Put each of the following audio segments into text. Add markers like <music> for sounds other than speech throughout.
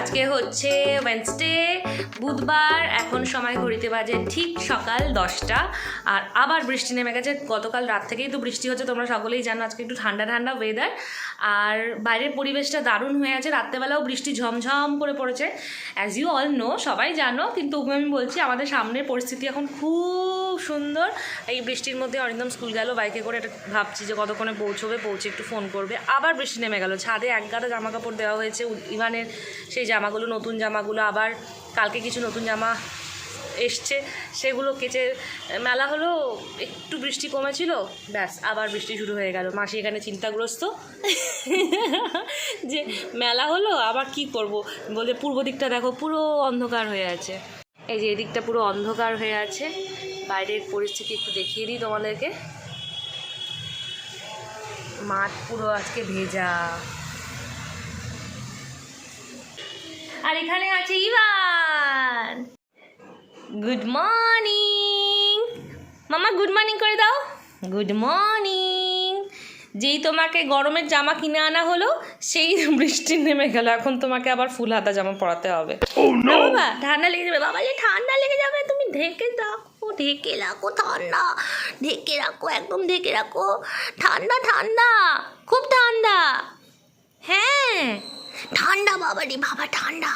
আজকে হচ্ছে ওয়েনসডে বুধবার, এখন সময় ঘড়িতে বাজে ঠিক সকাল দশটা। আর আবার বৃষ্টি নেমে গেছে, গতকাল রাত থেকেই তো বৃষ্টি হচ্ছে, তোমরা সকলেই জানো আজকে একটু ঠান্ডা ঠান্ডা ওয়েদার আর বাইরের পরিবেশটা দারুণ হয়ে আছে, রাত্রেবেলাও বৃষ্টি ঝমঝম করে পড়েছে। অ্যাজ ইউ অল নো সবাই জানো, কিন্তু আমি বলছি, আমাদের সামনের পরিস্থিতি এখন খুব সুন্দর। এই বৃষ্টির মধ্যে অরিন্দম স্কুল গেল, বাইকে করে এটা ভাবছি যে কতক্ষণে পৌঁছবে, পৌঁছে একটু ফোন করবে। আবার বৃষ্টি নেমে গেল, ছাদে এক গাদা জামা কাপড় দেওয়া হয়েছে ইভানের সেই জামাগুলো, নতুন জামাগুলো, আবার কালকে কিছু নতুন জামা এসছে, সেগুলো কেচে, মেলা হলো, একটু বৃষ্টি কমেছিল, ব্যাস, আবার বৃষ্টি শুরু হয়ে গেল। মাসি এখানে চিন্তাগ্রস্ত। যে মেলা হলো, আবার কি করব? বলে, পূর্ব দিকটা দেখো, পুরো অন্ধকার হয়ে আছে। এই যে, এদিকটা পুরো অন্ধকার হয়ে আছে। বাইরের পরিস্থিতি একটু দেখিয়ে দিই তোমাদেরকে। মাঠ পুরো আজকে ভেজা। আর এখানে আছে ইভান। গুড মর্নিং মামা গুড মর্নিং করে দাও। গুড মর্নিং যেই তোমাকে গরমের জামা কিনে আনা হলো সেই বৃষ্টি নেমে গেল। এখন তোমাকে আবার ফুল হাতা জামা পরাতে হবে। বাবা ঠান্ডা লেগে যাবে। বাবা যে ঠান্ডা লেগে যাবে তুমি ঢেকে রাখো ঢেকে রাখো ঠান্ডা। ঢেকে রাখো একদম ঢেকে রাখো। ঠান্ডা ঠান্ডা খুব ঠান্ডা। হ্যাঁ। ঠান্ডা বাবা রে বাবা, ঠান্ডা।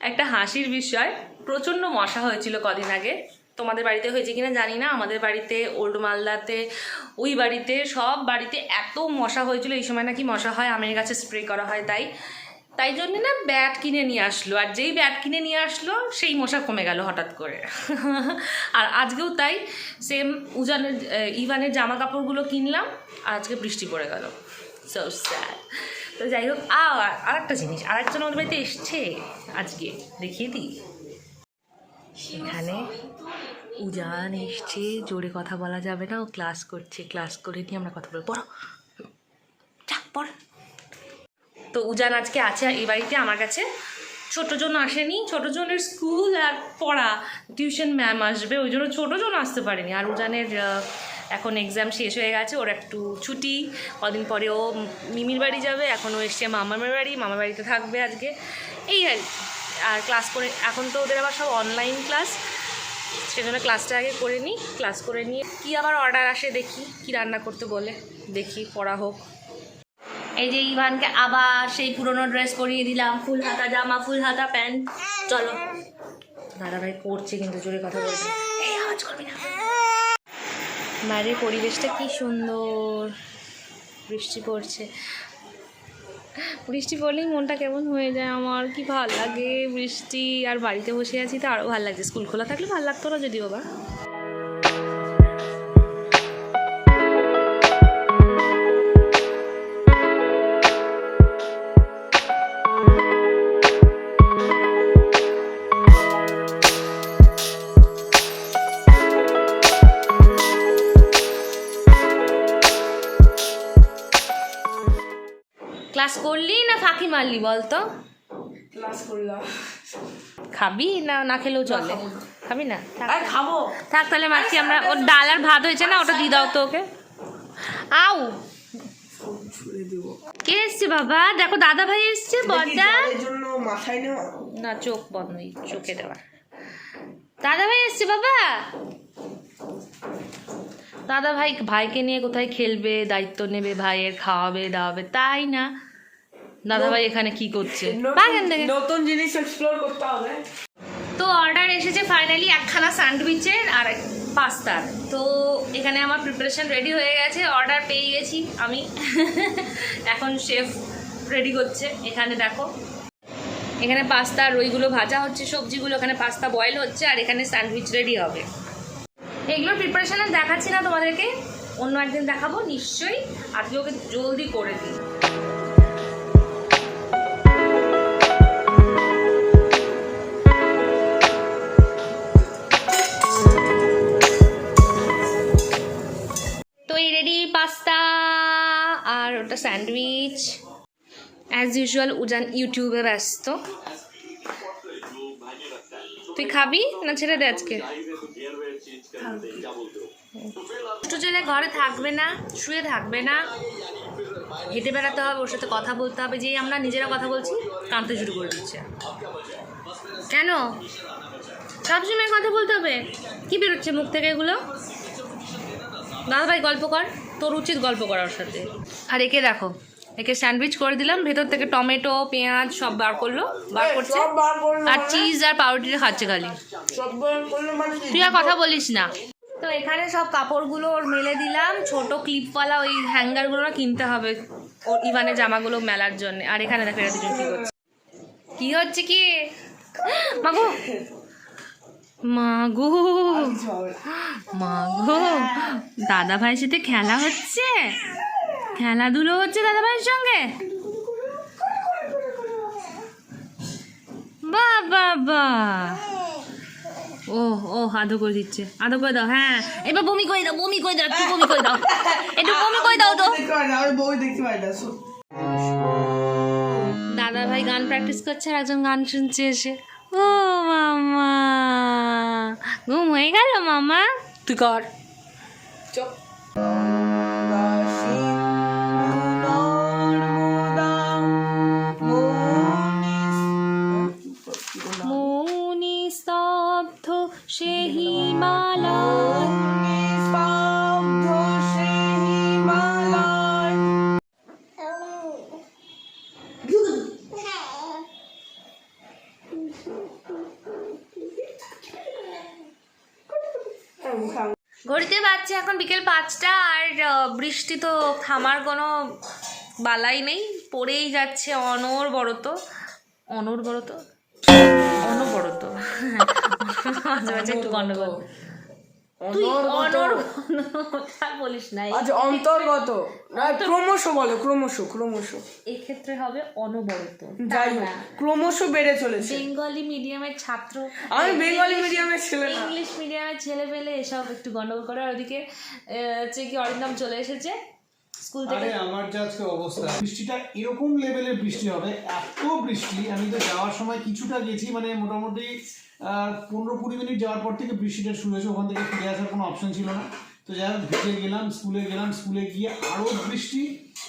একটা হাসির বিষয়। প্রচণ্ড মশা হয়েছিল কদিন আগে। তোমাদের বাড়িতে হয়েছে কিনা জানি না। আমাদের বাড়িতে, ওল্ড মালদাতে, ওই বাড়িতে, সব বাড়িতে এত মশা হয়েছিল। এই সময় নাকি মশা হয়, আমের গাছে স্প্রে করা হয় তাই। তাই জন্য না ব্যাট কিনে নিয়ে আসলো। আর যেই ব্যাট কিনে নিয়ে আসলো, সেই মশা কমে গেল হঠাৎ করে। <laughs> আর আজকেও তাই। সেম উজানের ইভানের জামা কাপড়গুলো কিনলাম, আর আজকে বৃষ্টি পড়ে গেল। সো স্যাড তো যাই হোক আর একটা জিনিস আর একজন আমাদের বাড়িতে এসছে আজকে, দেখিয়ে দিই। সেখানে উজান এসছে, জোরে কথা বলা যাবে না, ও ক্লাস করছে, ক্লাস করে নিয়ে আমরা কথা বলব। পড়ো। যা, পড়। তো উজান আজকে আছে এই বাড়িতে আমার কাছে ছোটো জন আসেনি ছোটো জনের স্কুল আর পড়া, টিউশন ম্যাম আসবে, ওই জন্য ছোটো জন আসতে পারেনি। আর উজানের এখন এক্সাম শেষ হয়ে গেছে, ওর একটু ছুটি। কদিন পরে ও মিমির বাড়ি যাবে, এখন ও এসছে মামার বাড়ি, মামার বাড়িতে থাকবে আজকে। এই আর আর ক্লাস করে, এখন তো ওদের আবার সব অনলাইন ক্লাস সেজন্য ক্লাসটা আগে করে নিই ক্লাস করে নিয়ে কি আবার অর্ডার আসে দেখি, কি রান্না করতে বলে, দেখি, পড়া হোক। এই যে ইভানকে আবার সেই পুরনো ড্রেস পরিয়ে দিলাম, ফুল হাতা জামা, ফুল হাতা প্যান্ট। চলো। দাদা ভাই পড়ছে কিন্তু জোরে কথা বলছে এই আওয়াজ করবি না। বাইরের পরিবেশটা কি সুন্দর। বৃষ্টি পড়ছে। বৃষ্টি পড়লেই মনটা কেমন হয়ে যায় আমার, কি ভালো লাগে বৃষ্টি। আর বাড়িতে বসে আছি তো আরও ভালো লাগছে। স্কুল খোলা থাকলে ভালো লাগতো না যদিও বাবা ক্লাস করলি না ফাঁকি মারলি বলতো? ক্লাস করলাম। খাবি না না খেলেও চলে? খাবি। না। খাব। থাক তাহলে মাছি আমরা ওর ডাল আর ভাত হয়েছে না ওটা দিয়ে দাও তো ওকে। আউ। কে এসছে বাবা? দেখো দাদা ভাই এসছে বড়দা মাথায় না চোখ বন্ধ চোখে দেওয়া। দাদা ভাই এসছে বাবা। দাদা ভাই ভাইকে নিয়ে কোথায় খেলবে দায়িত্ব নেবে ভাইয়ের খাওয়াবে দাওয়াবে তাই না? দাদা ভাই এখানে কি করছে? বাগান থেকে। নতুন জিনিস এক্সপ্লোর করতে হবে। তো অর্ডার এসেছে ফাইনালি একখানা স্যান্ডউইচের আর পাস্তার তো এখানে আমার প্রিপারেশন রেডি হয়ে গেছে অর্ডার পেয়ে গেছি আমি। <laughs> এখন শেফ রেডি করছে। এখানে দেখো এখানে পাস্তা আর ওইগুলো ভাজা হচ্ছে সবজিগুলো এখানে পাস্তা বয়েল হচ্ছে আর এখানে স্যান্ডউইচ রেডি হবে। এগুলোর প্রিপারেশন দেখাচ্ছি না তোমাদেরকে অন্য একদিন দেখাবো নিশ্চয়ই। আজকে ওকে জলদি করে দিই। ওটা স্যান্ডউইচ। অ্যাজ ইউজুয়াল উজান ইউটিউবে ব্যস্ত। তুই খাবি না ছেড়ে দে আজকে? দুটো ছেলে ঘরে থাকবে না শুয়ে থাকবে না। হেঁটে বেড়াতে হবে ওর সাথে কথা বলতে হবে যেই আমরা নিজেরা কথা বলছি কাঁদতে শুরু করে দিচ্ছে। কেন? সবসময় কথা বলতে হবে। কি বেরোচ্ছে মুখ থেকে এগুলো? দাদা ভাই গল্প কর। তোর উচিত গল্প করার সাথে। আর একে দেখো একে স্যান্ডউইচ করে দিলাম ভেতর থেকে টমেটো পেঁয়াজ সব বার করল বার করছে আর মানে? চিজ আর পাউরুটিটা খাচ্ছে খালি। মানে? তুই আর কথা বলিস না। তো এখানে সব কাপড়গুলো ওর মেলে দিলাম ছোট ক্লিপওয়ালা ওই হ্যাঙ্গারগুলো না কিনতে হবে ওর ইভানের জামাগুলো মেলার জন্য। আর এখানে দেখো এরা দুজন কি করছে। কি হচ্ছে কি? মাগো মাগো। হবে মাগো দাদা ভাইয়ের সাথে খেলা হচ্ছে? খেলাধুলো হচ্ছে দাদা ভাইয়ের সঙ্গে? বা বা বা ও ও আদো করে দিচ্ছে। আদো করে দাও হ্যাঁ। এবার বমি করে দাও বমি করে দাও একটু বমি করে দাও। একটু বমি করে দাও তো। দাদা ভাই গান প্র্যাকটিস করছে আর একজন গান শুনছে এসে। ও মামা। ঘুম হয়ে গেল মামা তুই কর। মৌনি স্তব্ধ সে হিমালয় পাঁচটা আর বৃষ্টি তো থামার কোনো বালাই নেই। পড়েই যাচ্ছে অনবরত অনবরত <laughs> অনবরত। মাঝে মাঝে একটু গন্ডগোল। বলিস না আচ্ছা অন্তর্গত। ক্রমশ বলো ক্রমশ ক্রমশ। এক্ষেত্রে হবে অনবরত। যাই হোক ক্রমশ বেড়ে চলেছে। বেঙ্গলি মিডিয়ামের ছাত্র। আমি বেঙ্গলি মিডিয়ামের ছেলে ইংলিশ মিডিয়ামের ছেলে পেলে এসব একটু গন্ডগোল করে আর ওদিকে হচ্ছে কি অরিন্দম চলে এসেছে। স্কুল থেকে আমার যে আজকে অবস্থা। বৃষ্টিটা এরকম লেভেলের বৃষ্টি হবে, এত বৃষ্টি, আমি তো যাওয়ার সময় কিছুটা গেছি মানে মোটামুটি পনেরো কুড়ি মিনিট যাওয়ার পর থেকে বৃষ্টিটা শুরু হয়েছে, ওখান থেকে ফিরে আসার কোনো অপশন ছিল না। তো যাই হোক, ভিজে গেলাম, স্কুলে গেলাম, স্কুলে গিয়ে আরও বৃষ্টি,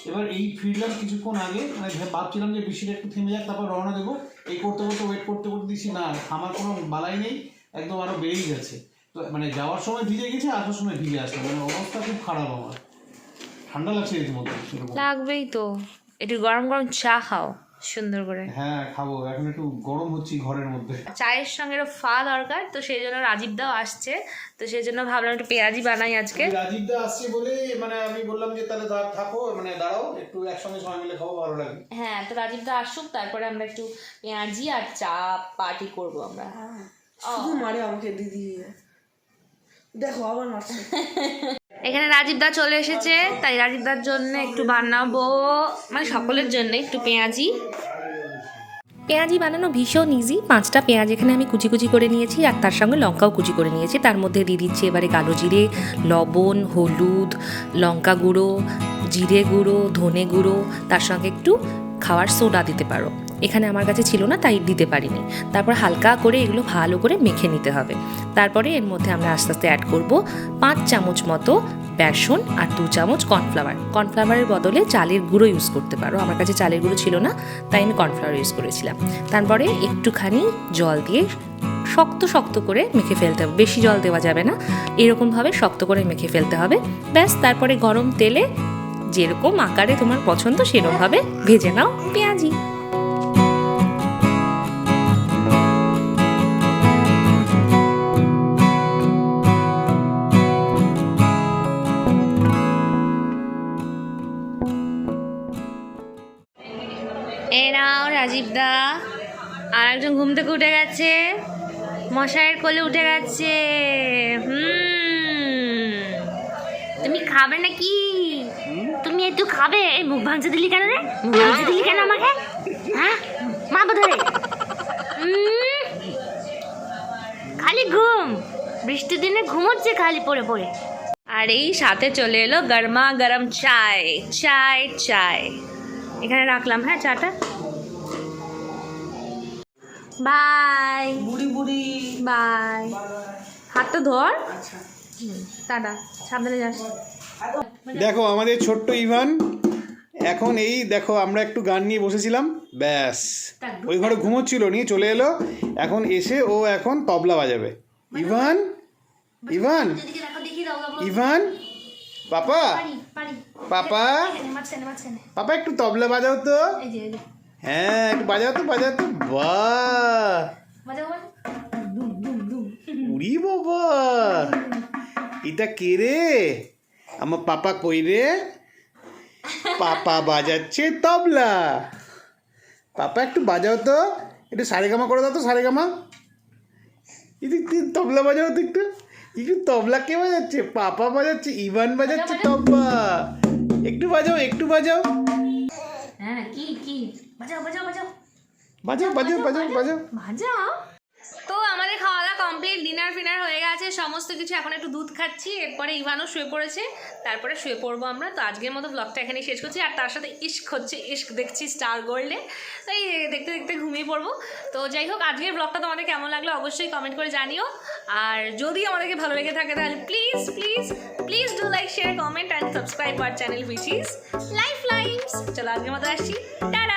এবার এই ফিরলাম কিছুক্ষণ আগে মানে ভাবছিলাম যে বৃষ্টিটা একটু থেমে যাক, তারপর রওনা দেবো। এই করতে করতে ওয়েট করতে করতে দিচ্ছি না আমার কোনো বালাই নেই, একদম আরও বেড়েই গেছে তো মানে যাওয়ার সময় ভিজে গেছে আসার সময় ভিজে আসছে মানে অবস্থা খুব খারাপ আমার। ঠান্ডা লাগছে লাগবেই তো। একটু গরম গরম চা খাও সুন্দর করে। হ্যাঁ খাব। এখন একটু গরম হচ্ছে ঘরের মধ্যে। চায়ের সঙ্গে ফা দরকার তো সেই জন্য রাজীব দাও আসছে। তো সেই জন্য ভাবলাম একটু পেঁয়াজি বানাই আজকে। রাজীব দা আসছে বলে মানে আমি বললাম যে তাহলে থাকো মানে দাঁড়াও একটু একসঙ্গে সবাই মিলে খাব ভালো লাগে হ্যাঁ তো রাজীব দা আসুক তারপরে আমরা একটু পেঁয়াজি আর চা পার্টি করব আমরা। শুধু মারে আমাকে দিদি। দেখো আবার মারছে। <laughs> এখানে রাজীব দা চলে এসেছে, তাই রাজীব দার জন্য একটু বানাবো। মানে সকলের জন্য একটু পেঁয়াজি। পেঁয়াজি বানানো ভীষণ ইজি পাঁচটা পেঁয়াজ এখানে আমি কুচি কুচি করে নিয়েছি, আর তার সঙ্গে লঙ্কাও কুচি করে নিয়েছি। তার মধ্যে দিয়ে দিচ্ছি এবারে কালো জিরে, লবণ, হলুদ, লঙ্কা গুঁড়ো, জিরে গুঁড়ো, ধনে গুঁড়ো, তার সঙ্গে একটু খাওয়ার সোডা দিতে পারো। এখানে আমার কাছে ছিল না, তাই দিতে পারিনি। তারপর হালকা করে এগুলো ভালো করে মেখে নিতে হবে। তারপরে এর মধ্যে আমরা আস্তে আস্তে অ্যাড করব পাঁচ চামচ মতো বেসন আর দু চামচ কর্নফ্লাওয়ার কর্নফ্লাওয়ারের বদলে চালের গুঁড়ো ইউজ করতে পারো। আমার কাছে চালের গুঁড়ো ছিল না, তাই আমি কর্নফ্লাওয়ার ইউজ করেছিলাম। তারপরে একটুখানি জল দিয়ে শক্ত শক্ত করে মেখে ফেলতে হবে। বেশি জল দেওয়া যাবে না। এরকমভাবে শক্ত করে মেখে ফেলতে হবে। ব্যাস, তারপরে গরম তেলে যেরকম আকারে তোমার পছন্দ সেরকমভাবে ভেজে নাও পেঁয়াজি। এ রাজীব দা আর একজন ঘুম থেকে উঠে গেছে। মশাইয়ের কোলে উঠে গেছে। হুম। তুমি খাবে নাকি? একটু খাবে? এই মুখ ভাঙছে দিলি কেন রে? মুখ ভাঙছে দিলি কেন আমাকে? হ্যাঁ? মা ধরে খালি ঘুম। বৃষ্টির দিনে ঘুমোচ্ছে খালি পড়ে পড়ে। আর এই সাথে চলে এলো গরমা গরম চায় চায় চায়। এখানে রাখলাম হ্যাঁ চাটা? বাই। বুড়ি বুড়ি বাই। হাতটা ধর। আচ্ছা। টাটা। সাবধানে যাস। দেখো আমাদের ছোট্ট ইভান এখন এই দেখো আমরা একটু গান নিয়ে বসেছিলাম ব্যাস। ওই ঘরে ঘুমোচ্ছিল নিয়ে চলে এলো এখন এসে ও এখন তবলা বাজাবে। ইভান? ইভান? দাও দাও ইভান? পাপা? পাপা? পাপা একটু তবলা বাজাও তো। হ্যাঁ একটু বাজাও তো বাজাও তো। উড়ি বাবা! এটা কে রে? আমার পাপা কই রে? পাপা বাজাচ্ছে তবলা। পাপা একটু বাজাও তো। একটু সারেগামা করে দাও তো সারেগামা তবলা বাজাও তো একটু। একটু তবলা কে বাজাচ্ছে? পাপা বাজাচ্ছে ইভান বাজাচ্ছে তবলা। একটু বাজাও একটু বাজাও। হ্যাঁ কি কি? বাজাও। বাজাও বাজাও বাজাও বাজাও। বাজাও বাজাও বাজাও তো আমাদের খাওয়া দাওয়া কমপ্লিট ডিনার ফিনার হয়ে গেছে, সমস্ত কিছু এখন একটু দুধ খাচ্ছি, এরপরে ইভানও শুয়ে পড়েছে, তারপরে শুয়ে পড়ব আমরা। তো আজকের মতো ব্লগটা এখানেই শেষ করছি, আর তার সাথে ইস্ক হচ্ছে ইস্ক দেখছি স্টার গোল্ডে তো এই দেখতে দেখতে ঘুমিয়ে পড়ব। তো যাই হোক, আজকের ব্লগটা তোমাদের কেমন লাগল অবশ্যই কমেন্ট করে জানিও। আর যদি আমাদেরকে ভালো লেগে থাকে, তাহলে please please please do like share comment and subscribe our channel which is life life's চলো আজকের মতো আসছি। টাটা!